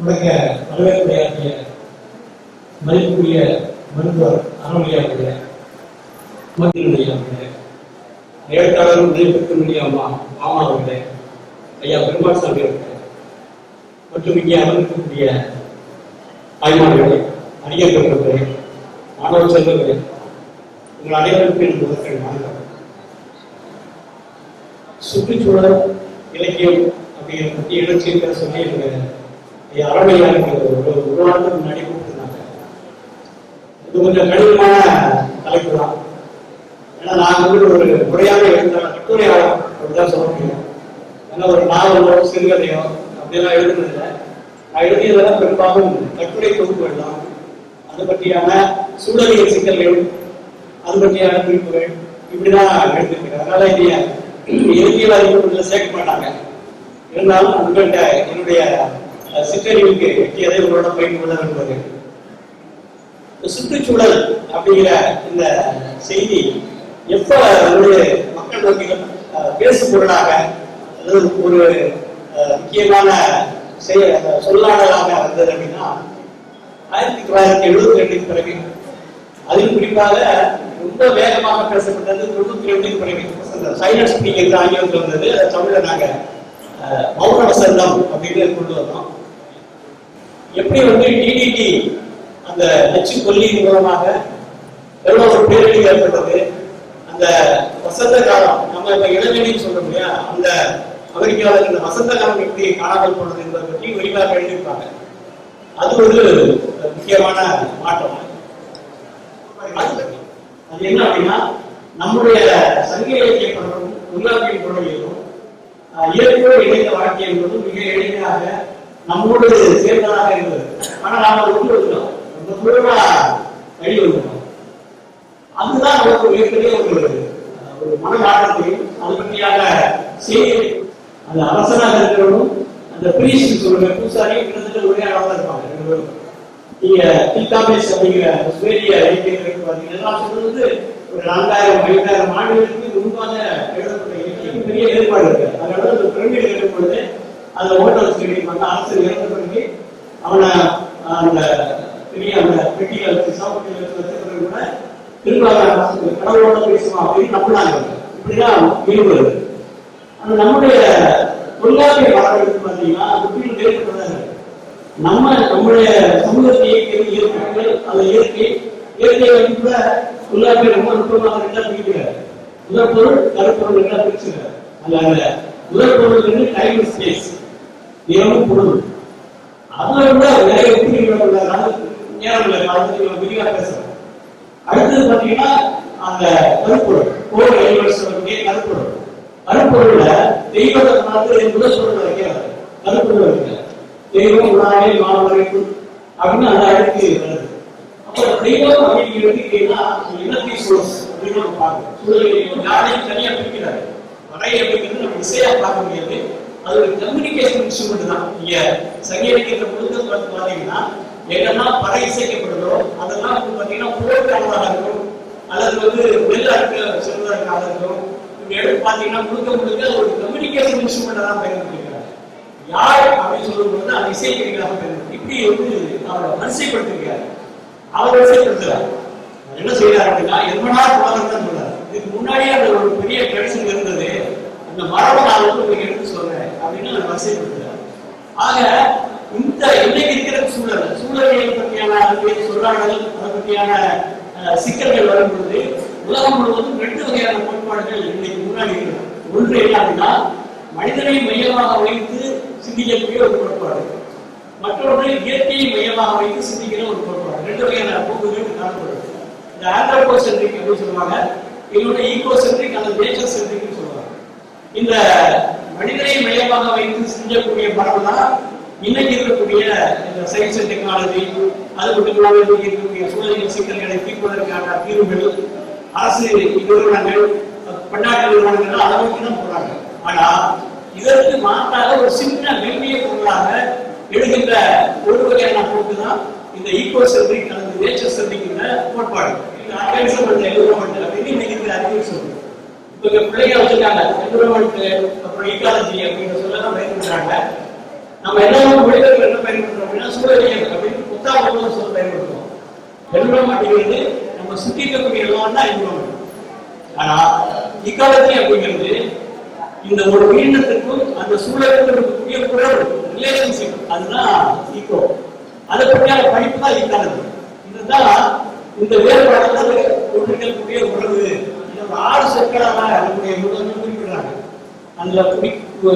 உடைய வரவேற்புரையாற்றிய மதிப்புக்குரிய மருத்துவர் அறவழியாவுடைய மத்தியினுடைய எழுத்தாளர் உதயபத்தினுடைய அம்மா மாமா அவர்களே ஐயா பெருமாள் சாமி அவர்களே மற்றும் இங்கே அமர்ந்திருக்கக்கூடிய தாய்மார்களே அறிஞர் பெற்றவர்களே மாணவ செல்வர்களே உங்கள் அனைவருக்கும் என் முதற்கள் வணக்கம். சுற்றுச்சூழல் இலக்கியம் அப்படிங்கிற பற்றி இணைச்சிருக்கிற சொல்லி எனக்கு அறமையாக ஒரு ஒரு வாரத்துக்கு முன்னாடி கொடுத்துருந்தாங்க. இது கொஞ்சம் கடினமான தலைப்பு தான். ஏன்னா நான் வந்து ஒரு முறையான எழுத்தாளர் கட்டுரையாளர் அப்படிதான் சொல்ல முடியும். ஏன்னா ஒரு நாவலோ சிறுகதையோ அப்படியெல்லாம் எழுதுனதில்லை. நான் எழுதியதெல்லாம் பெரும்பாலும் கட்டுரை தொகுப்புகள் தான். அது பற்றியான சூழலியல் சிக்கல்கள் அது பற்றியான குறிப்புகள் இப்படிதான் எழுதிருக்கிறேன் அதனால இயற்கையில் இலக்கியவாதிகள் சேர்க்க மாட்டாங்க. இருந்தாலும் உங்கள்கிட்ட என்னுடைய சிற்றறிவுக்கு எட்டியதை உங்களோட பயிர் கொள்ள என்பது. சுற்றுச்சூழல் அப்படிங்கிற இந்த செய்தி எப்ப நம்முடைய மக்கள் நோக்கிகள் பேசு பொருளாக அல்லது ஒரு அஹ், முக்கியமான செய- சொல்லாடலாக வந்தது அப்படின்னா ஆயிரத்தி தொள்ளாயிரத்தி எழுபத்தி ரெண்டுக்கு பிறகு அதில் குறிப்பாக ரொம்ப வேகமாக பேசப்பட்டது தொண்ணூத்தி ரெண்டுக்கு பிறகு. அந்த சைலன்ஸ் ஸ்பீக்கிங் ஆங்கிலத்தில் வந்தது தமிழை நாங்கள் நாங்க மௌன வசந்தம் அப்படின்னு கொண்டு வந்தோம். எப்படி வந்து டிடிடி அந்த நச்சு கொல்லியின் மூலமாக எவ்வளவு ஒரு பேரழிவு ஏற்பட்டது அந்த வசந்த காலம் நம்ம இப்ப இளவேணின்னு சொல்றோம் இல்லையா அந்த அமெரிக்காவில் இந்த வசந்த காலம் எப்படி காணாமல் போனது என்பதை பற்றி விரிவாக எழுதியிருப்பாங்க அது ஒரு முக்கியமான மாற்றம். அது என்ன அப்படின்னா நம்முடைய சங்க இலக்கிய படமும் உருளாக்கிய பொருளிலும் இயற்கையோடு இணைந்த வாழ்க்கை என்பது மிக எளிமையாக நம்மோடு சேர்ந்ததாக இருந்தது. ஆனா நாம விட்டு வந்துட்டோம். ரொம்ப தூரமா வழி அதுதான் நமக்கு மிகப்பெரிய ஒரு அஹ், ஒரு மனமாற்றத்தையும் அது பற்றியான செய்தியை அந்த அரசனாக இருக்கிறவனும் அந்த பிரீஸ்ட் சொல்லுங்க பூசாரியும் கிட்டத்தட்ட ஒரே அளவு இருப்பாங்க ரெண்டு பேரும். நீங்க டிகாமேஸ் அப்படிங்கிற சுவேரிய இலக்கியங்கள் பார்த்தீங்கன்னா சொல்றது ஒரு நான்காயிரம் ஐந்தாயிரம் ஆண்டுகளுக்கு முன்பாக எழுதப்பட்ட இலக்கியம் பெரிய ஏற்பாடு இருக்கு. அதனால அந்த பிரமிடு எழுதும் பொழுது அந்த ஓட்டல் வந்து அரசு இறந்த பண்ணி அவனை அந்த பெரிய அந்த பெட்டியில் பெட்டிகள் சாப்பிட்டு வச்சிருக்கிறது கூட திரும்ப கடவுளோட பேசுவோம் அப்படின்னு நம்பினாங்க. இப்படிதான் ஈடுபடுது அந்த நம்முடைய தொல்காப்பிய பாடல்கள் பார்த்தீங்கன்னா முற்றிலும் வேறுபட்டதாக நம்ம நம்முடைய சமூகத்தை இயக்கிறது இயற்கைகள் அந்த இயற்கை இயற்கையை வந்து கூட தொழிலாளர்கள் ரொம்ப நுட்பமாக இருந்தா பிரிக்கிறார். முதல் பொருள் கருப்பொருள் பிரிச்சுக்கிறார். அந்த அந்த முதல் பொருள் வந்து டைம் ஸ்பேஸ். நேரம் பொருள் அதுல கூட நிறைய உத்திரிகள் உள்ளதால நேரம் இல்லை காலத்துல விரிவாக பேசுறோம். அடுத்தது பாத்தீங்கன்னா அந்த கருப்பொருள். கோவில் ஐவர்ஸ் சொல்லக்கூடிய கருப்பொருள். கருப்பொருள்ல தெய்வத்தை பார்த்து முதல் பொருள் வைக்கிறார் கருப்பொருள் வைக்கிறார் தெய்வம் உணாவே மாணவரைக்கும் அப்படின்னு அந்த அடுத்து வருது. அப்ப தெய்வம் அப்படிங்கிறது கேட்டா இனத்தி சோர்ஸ் அப்படின்னு நம்ம பார்க்கணும். சூழலையும் யாரையும் தனியா பிரிக்கிறாரு. வரையை அப்படிங்கிறது நம்ம இசையா பார்க்க முடியாது. அது ஒரு கம்யூனிகேஷன் இன்ஸ்ட்ருமெண்ட் தான். நீங்க சங்கீதக்கிற முழுக்க பார்த்து பாத்தீங்கன்னா என்னெல்லாம் பறை இசைக்கப்படுதோ அதெல்லாம் வந்து பாத்தீங்கன்னா போர் அளவாக இருக்கும். அல்லது வந்து நெல் இருக்க சொல்வதற்காக இருக்கும். இங்க எடுத்து பாத்தீங்கன்னா முழுக்க முழுக்க அது ஒரு கம்யூனிகேஷன் இன்ஸ்ட்ருமெண்ட் தான் பயன்படுத்திக்கிறாங்க. யார் அப்படின்னு சொல்லும்போது அந்த இசைக்கருவிகளாக பயன்படுத்தி இப்படி வந்து அவரை வரிசைப்படுத்திருக்காரு அவர் வரிசைப்படுத்துறாரு. என்ன செய்யறாரு அப்படின்னா எவ்வளவு புலவர் தான் சொல்றாரு. இதுக்கு முன்னாடியே அந்த ஒரு பெரிய ட்ரெடிஷன் இருந்தது. இந்த மரபை நான் வந்து உங்களுக்கு எடுத்து சொல்றேன் அப்படின்னு அவர் வரிசைப்படுத்துறாரு ஆக இந்த இன்னைக்கு இருக்கிற சூழல் சூழல்களை பற்றியான அறிவியல் சொல்லாடல் அதை பற்றியான சிக்கல்கள் வரும்பொழுது உலகம் முழுவதும் ரெண்டு வகையான கோட்பாடுகள் இன்னைக்கு முன்னாடி இருக்கிறது. ஒன்று என்ன அப்படின்னா மனிதனை மையமாக வைத்து சிந்திக்கக்கூடிய ஒரு கோட்பாடு. மற்றொன்று இயற்கையை மையமாக வைத்து சிந்திக்கிற ஒரு கோட்பாடு. ரெண்டு வகையான போக்குகள் காணப்படுது இந்த ஆண்ட்ரோபோசென்ட்ரிக் அப்படின்னு சொல்லுவாங்க. இன்னொன்று ஈகோசென்ட்ரிக் அல்லது நேச்சர் சென்ட்ரிக் இந்த மனிதனை மையமாக வைத்து செஞ்சக்கூடிய மரபு தான் இன்னைக்கு இருக்கக்கூடிய இந்த சயின்ஸ் அண்ட் டெக்னாலஜி அது மட்டும் இல்லாமல் இன்னைக்கு இருக்கக்கூடிய சூழலின் சிக்கல்களை தீர்ப்பதற்கான தீர்வுகள் அரசு நிறுவனங்கள் பன்னாட்டு நிறுவனங்கள் அளவுக்கு தான் போறாங்க. ஆனா இதற்கு மாற்றாக ஒரு சின்ன மெல்லிய பொருளாக எழுகின்ற ஒரு வகையான போக்கு தான் இந்த ஈகோ சென்ட்ரிக் அல்லது நேச்சர் சென்ட்ரிக் கோட்பாடு. இந்த ஆர்கானிசம் அண்ட் என்விரான்மெண்ட் அப்படின்னு இன்னைக்கு அறிவியல் சொல்லுது. இப்ப பிள்ளைங்க வச்சிருக்காங்க என்விரான்மெண்ட் அப்புறம் ஈகாலஜி அப்படின்னு சொல்ல பயன்படுத்துறாங்க நம்ம எல்லாரும் மொழிபெயர்ப்பு என்ன பயன்படுத்துறோம் அப்படின்னா சூழலியல் அப்படின்னு புத்தாக்கம் சொல்ல பயன்படுத்துவோம் என்விரான்மெண்ட் நம்ம சுத்தி இருக்கக்கூடிய தான் என்விரான்மெண்ட் ஆனால் இக்காலஜி அப்படிங்கிறது இந்த ஒரு உயிரினத்துக்கும் அந்த சூழலுக்கும் இருக்கக்கூடிய உறவு ரிலேஷன்ஷிப் அதுதான் ஈக்கோ அதை பற்றியான படிப்பு தான் இதுதான் இந்த வேறுபாடு ஒன்றிக்கக்கூடிய உறவு. ஆறு சொற்களாக அதனுடைய முதல்ல குறிப்பிடுறாங்க. அதுல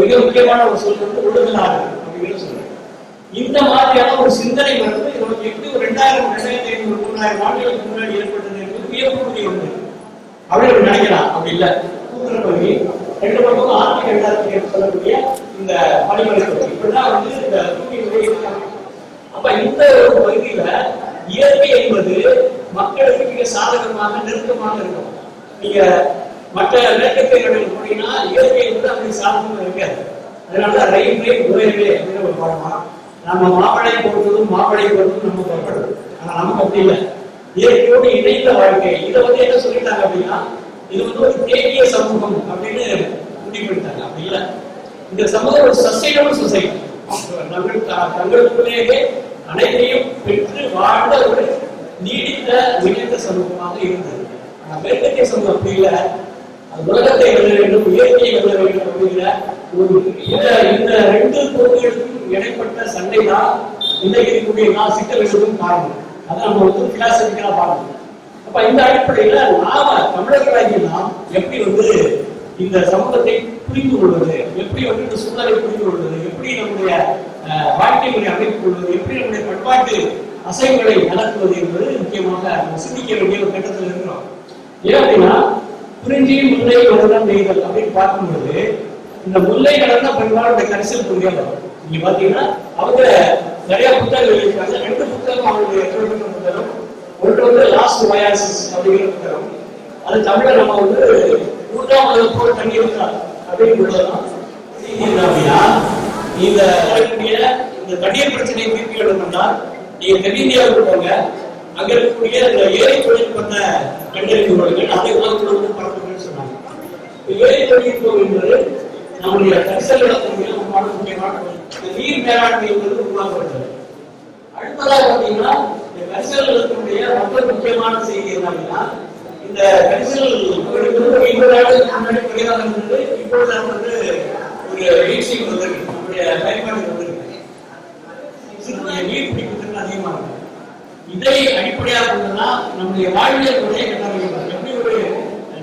மிக முக்கியமான ஒரு சொல் வந்து ஒழுங்கலாறு அப்படின்னு சொல்றாங்க. இந்த மாதிரியான ஒரு சிந்தனை வந்து நமக்கு எப்படி ஒரு ரெண்டாயிரம் ரெண்டாயிரத்தி ஐநூறு மூணாயிரம் ஆண்டுகளுக்கு முன்னாடி ஏற்பட்டது என்பது வியப்புக்குரிய ஒன்று. அப்படி நினைக்கலாம். அப்படி இல்ல. சூத்திர பகுதி ரெண்டு பக்கமும் ஆர்டிக் ரெண்டாயிரத்தி சொல்லக்கூடிய இந்த பணிமனை பகுதி இப்படிதான் வந்து இந்த தூக்கினுடைய அப்ப இந்த ஒரு பகுதியில இயற்கை என்பது மக்களுக்கு மிக சாதகமாக நெருக்கமாக இருக்கும். நீங்க மற்ற மேற்கத்திய நாடுகள் போனீங்கன்னா இயற்கை வந்து அப்படி சாதகமாக இருக்காது. அதனால ரயில்வே உயர்வே அப்படின்னு ஒரு பாடமா நம்ம மாப்பிளை போட்டதும் மாப்பிளை போட்டதும் நம்ம புறப்படுது ஆனா நமக்கு அப்படி இல்லை. இயற்கையோடு இணைந்த வாழ்க்கை. இதை வந்து என்ன சொல்லிட்டாங்க அப்படின்னா இது வந்து ஒரு தேக்கிய சமூகம் அப்படின்னு முடிவெடுத்தாங்க அப்படி இல்லை. இந்த சமூகம் ஒரு சஸ்டைனபிள் சொசைட்டி தங்கள் தங்களுக்குள்ளேயே அனைத்தையும் பெற்று வாழ்ந்த ஒரு நீடித்த உயர்ந்த சமூகமாக இருந்தது. ஆனா மேற்கத்திய சமூகம் அப்படி இல்லை? அது உலகத்தை வெல்ல வேண்டும்? இயற்கையை வெல்ல வேண்டும் அப்படிங்கிற ஒரு இந்த இந்த ரெண்டு போக்குகளுக்கும் இடைப்பட்ட சண்டை தான் இன்றைக்கு இருக்கக்கூடிய நான் சிக்கல்களுக்கும் காரணம். அதை நம்ம வந்து பிலாசபிக்கலா பார்க்கணும். அப்ப இந்த அடிப்படையில நாம தமிழர்களாகிய நாம் எப்படி வந்து இந்த சமூகத்தை புரிந்து கொள்வது எப்படி வந்து இந்த சூழலை புரிந்து கொள்வது எப்படி நம்முடைய அஹ், வாழ்க்கை முறை அமைத்துக் கொள்வது எப்படி நம்முடைய பண்பாட்டு அசைவுகளை நடத்துவது என்பது முக்கியமாக நம்ம சிந்திக்க வேண்டிய ஒரு கட்டத்தில் இருக்கிறோம். ஏன் அப்படின்னா குறிஞ்சி முல்லை கடனம் நெய்தல் அப்படின்னு பார்க்கும்போது இந்த முல்லை கடன பண்பாடு கரிசல் புரியாது நீங்க பாத்தீங்கன்னா அவங்க நிறைய புத்தகங்கள் எழுதியிருக்காங்க. ரெண்டு புத்தகம் அவங்களுடைய எழுதப்பட்ட புத்தகம். ஒன்று வந்து லாஸ்ட் வயாசிஸ் அப்படிங்கிற புத்தகம். அது தமிழ்ல நம்ம வந்து மூன்றாம் உலக போர் தண்ணி இருந்தார் அப்படின்னு உள்ளதான் அப்படின்னா இந்த இந்த தண்ணீர் பிரச்சனையை தீர்க்க வேண்டும் நீங்க தென்னிந்தியாவுக்கு போங்க. அங்க இருக்கக்கூடிய அந்த ஏரி தொழில்நுட்பத்தை கண்டறிந்து கொள்ளுங்கள் அதை வந்து சொன்னாங்க. ஏழை தொழில்நுட்பம் என்பது நம்முடைய கரிசல் இடத்துல முக்கியமான இந்த நீர் மேலாண்மை என்பது அடுத்ததாக பார்த்தீங்கன்னா இந்த கரிசல் நிலத்தினுடைய முக்கியமான செய்தி என்னன்னா இந்த கரிசல் ஒரு ஆண்டுகளுக்கு முன்னாடி குறைவாக இருந்தது இப்பொழுது வந்து ஒரு வீழ்ச்சிக்கு வந்திருக்கு. நம்முடைய பயன்பாடு வந்திருக்கு. நீர் பிடிப்புத்திறன் அதிகமாக இதை அடிப்படையாக கொண்டுதான் நம்முடைய வாழ்வியல் முறையை எப்படி ஒரு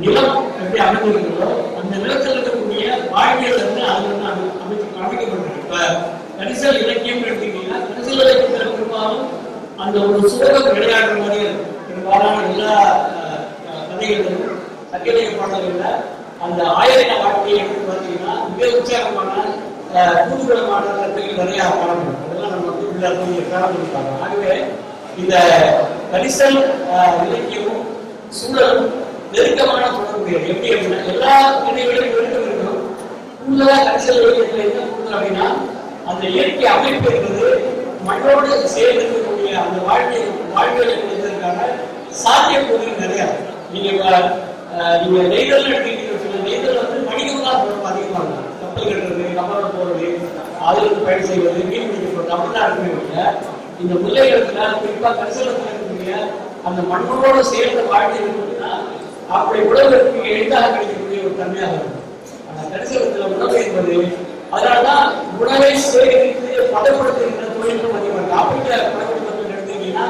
நிலம் எப்படி அமைந்திருக்கிறதோ அந்த நிலத்தில் இருக்கக்கூடிய வாழ்வியல் வந்து அது வந்து அமைத்து அமைச்சு இப்ப கரிசல் இலக்கியம் எடுத்தீங்கன்னா கரிசல் இலக்கியத்தில் பெரும்பாலும் அந்த ஒரு சோகம் விளையாடுற மாதிரி பெரும்பாலான எல்லா கதைகளிலும் சத்தியலிங்க பாடல்கள்ல அந்த ஆயிரம் வாழ்க்கையை எடுத்து பார்த்தீங்கன்னா மிக உற்சாகமான அஹ், கருத்துக்கள் நிறைய காணப்படும் அதெல்லாம் நம்ம வந்து உள்ள போய் காரணம் ஆகவே இந்த கரிசல் இலக்கியமும் சூழலும் நெருக்கமான தொடர்புடையது எப்படி அப்படின்னா எல்லா கதைகளையும் நெருக்கம் இருக்கணும் கூடுதலா கரிசல் இலக்கியத்துல என்ன கூடுதல் அப்படின்னா அந்த இயற்கை அமைப்பு என்பது மண்ணோடு சேர்ந்து இருக்கக்கூடிய அந்த வாழ்க்கை வாழ்வியலை கொடுத்ததற்கான சாத்தியக்கூறுகள் நிறைய நீங்க நீங்க நெய்தல் எடுத்துக்கிட்டீங்க நெய்தல் வந்து வணிகம் தான் ரொம்ப அதிகமாக இருக்கு கப்பல் கட்டுறது கப்பல் போறது அதுல பயணம் செய்வது மீன் பிடிக்கிறது அப்படிதான் இந்த முல்லை இடத்துல குறிப்பா கரிசலத்துல இருக்கக்கூடிய அந்த மண்ணோட சேர்ந்து வாழ்ந்து இருக்குன்னா அப்படி உழவருக்கு எளிதாக கிடைக்கக்கூடிய ஒரு தன்மையாக இருக்கும். அந்த கரிசலத்துல உணவு என்பது அதனாலதான் உணவை சேகரித்து பதப்படுத்துகின்ற தொழில்நுட்பம் அதிகமாக காப்பீட்டு பதப்படுத்தப்பட்டு எடுத்தீங்கன்னா